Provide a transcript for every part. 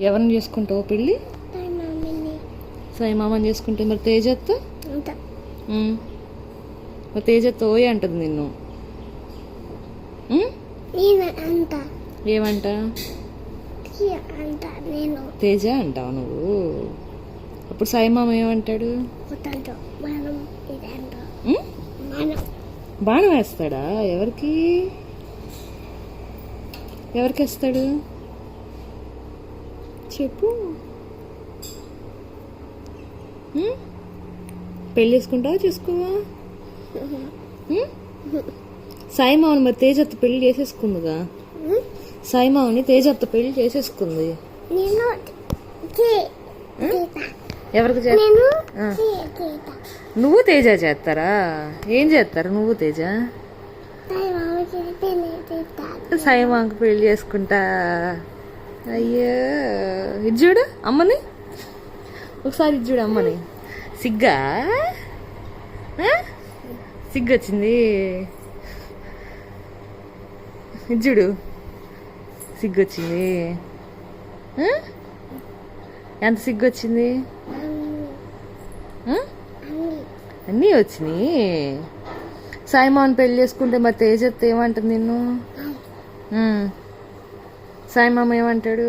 ఎవరిని చేసుకుంటావు పెళ్ళి? సాయి మామని చేసుకుంటే మరి ఉమ్. మరి తేజత్తో ఓయ్ అంటుంది నిన్ను. ఏమంట? తేజ అంటావు నువ్వు? అప్పుడు సాయి మామ ఏమంటాడు బాణం వేస్తాడా? ఎవరికి? ఎవరికి వేస్తాడు? చెప్పు? పెళ్ళి చేసుకుంటావా చేసుకోవా? సాయి మామని మరి తేజత్త పెళ్ళి చేసేసుకుందిగా సాయి మామని తేజత్త పెళ్ళి చేసేసుకుంది. ఎవరికి. నువ్వు తేజ చేస్తారా ఏం చేస్తారు నువ్వు తేజ. సాయి మామకు పెళ్ళి చేసుకుంటా అయ్యో. ఇది చూడు అమ్మని. ఒకసారి ఇది చూడు అమ్మని. సిగ్గా? సిగ్గు వచ్చింది ఇది చూడు. సిగ్గు వచ్చింది ఆ? ఎంత సిగ్గు వచ్చింది అన్ని- వచ్చినాయి. సాయి మామని పెళ్ళి చేసుకుంటే మరి తేజత్ ఏమంటుంది నిన్ను. సాయి మామ ఏమంటాడు?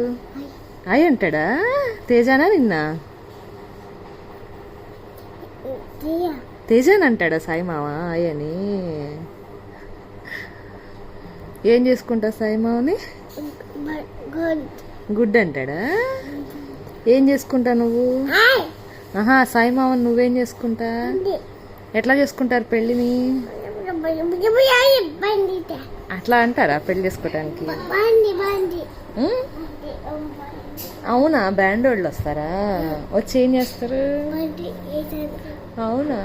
అయి అంటాడా? తేజానా నిన్న. తేజాన్ అంటాడా సాయి మామ అయ్య అని. ఏం చేసుకుంటా సాయి మామని గుడ్. గుడ్ అంటాడా? ఏం చేసుకుంటా నువ్వు. ఆహా సాయి మామని నువ్వేం చేసుకుంటా. ఎట్లా చేసుకుంటారు పెళ్ళిని? అట్లా అంటారా పెళ్ళి చేసుకోవడానికి? అవునా? బ్యాండ్ వాళ్ళు వస్తారా? వచ్చి ఏం చేస్తారు? అవునా?